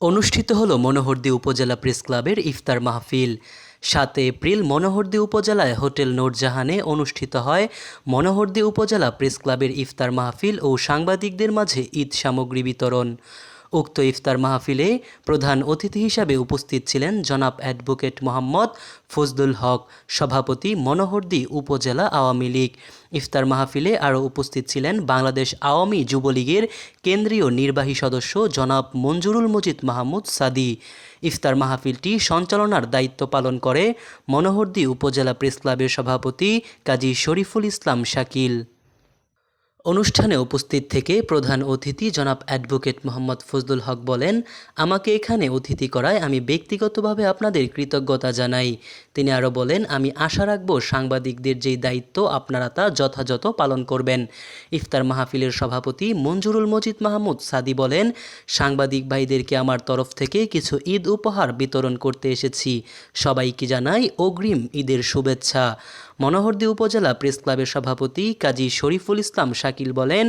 অনুষ্ঠিত হলো মনোহরদী উপজেলা প্রেস ক্লাবের ইফতার মাহফিল। সাত এপ্রিল মনোহরদী উপজেলায় হোটেল নোরজাহানে অনুষ্ঠিত হয় মনোহরদী উপজেলা প্রেস ক্লাবের ইফতার মাহফিল ও সাংবাদিকদের মাঝে ঈদ সামগ্রী বিতরণ। উক্ত ইফতার মাহফিলে প্রধান অতিথি হিসাবে উপস্থিত ছিলেন জনাব অ্যাডভোকেট মোহাম্মদ ফজলুল হক, সভাপতি মনোহরদী উপজেলা আওয়ামী লীগ। ইফতার মাহফিলে আরও উপস্থিত ছিলেন বাংলাদেশ আওয়ামী যুবলীগের কেন্দ্রীয় নির্বাহী সদস্য জনাব মঞ্জুরুল মজিদ মাহমুদ সাদি। ইফতার মাহফিলটি সঞ্চালনার দায়িত্ব পালন করে মনোহরদী উপজেলা প্রেস ক্লাবের সভাপতি কাজী শরীফুল ইসলাম শাকিল। অনুষ্ঠানে উপস্থিত থেকে প্রধান অতিথি জনাব অ্যাডভোকেট মোহাম্মদ ফজলুল হক বলেন, আমাকে এখানে অতিথি করায় আমি ব্যক্তিগতভাবে আপনাদের কৃতজ্ঞতা জানাই। তিনি আরও বলেন, আমি আশা রাখব সাংবাদিকদের যেই দায়িত্ব আপনারা তা যথাযথ পালন করবেন। ইফতার মাহফিলের সভাপতি মঞ্জুরুল মজিদ মাহমুদ সাদি বলেন, সাংবাদিক ভাইদেরকে আমার তরফ থেকে কিছু ঈদ উপহার বিতরণ করতে এসেছি। সবাইকে জানাই অগ্রিম ঈদের শুভেচ্ছা। মনোহরদী উপজেলা প্রেস ক্লাবের সভাপতি কাজী শরীফুল ইসলাম শাকিল বলেন,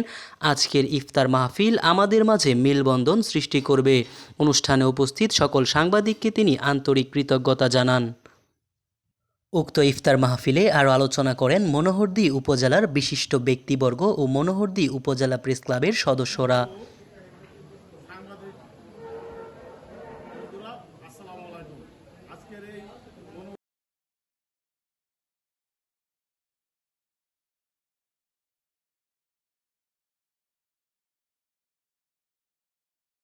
আজকের ইফতার মাহফিল আমাদের মাঝে মেলবন্ধন সৃষ্টি করবে। অনুষ্ঠানে উপস্থিত সকল সাংবাদিককে তিনি আন্তরিক কৃতজ্ঞতা জানান। উক্ত ইফতার মাহফিলে আরও আলোচনা করেন মনোহরদী উপজেলার বিশিষ্ট ব্যক্তিবর্গ ও মনোহরদী উপজেলা প্রেস ক্লাবের সদস্যরা।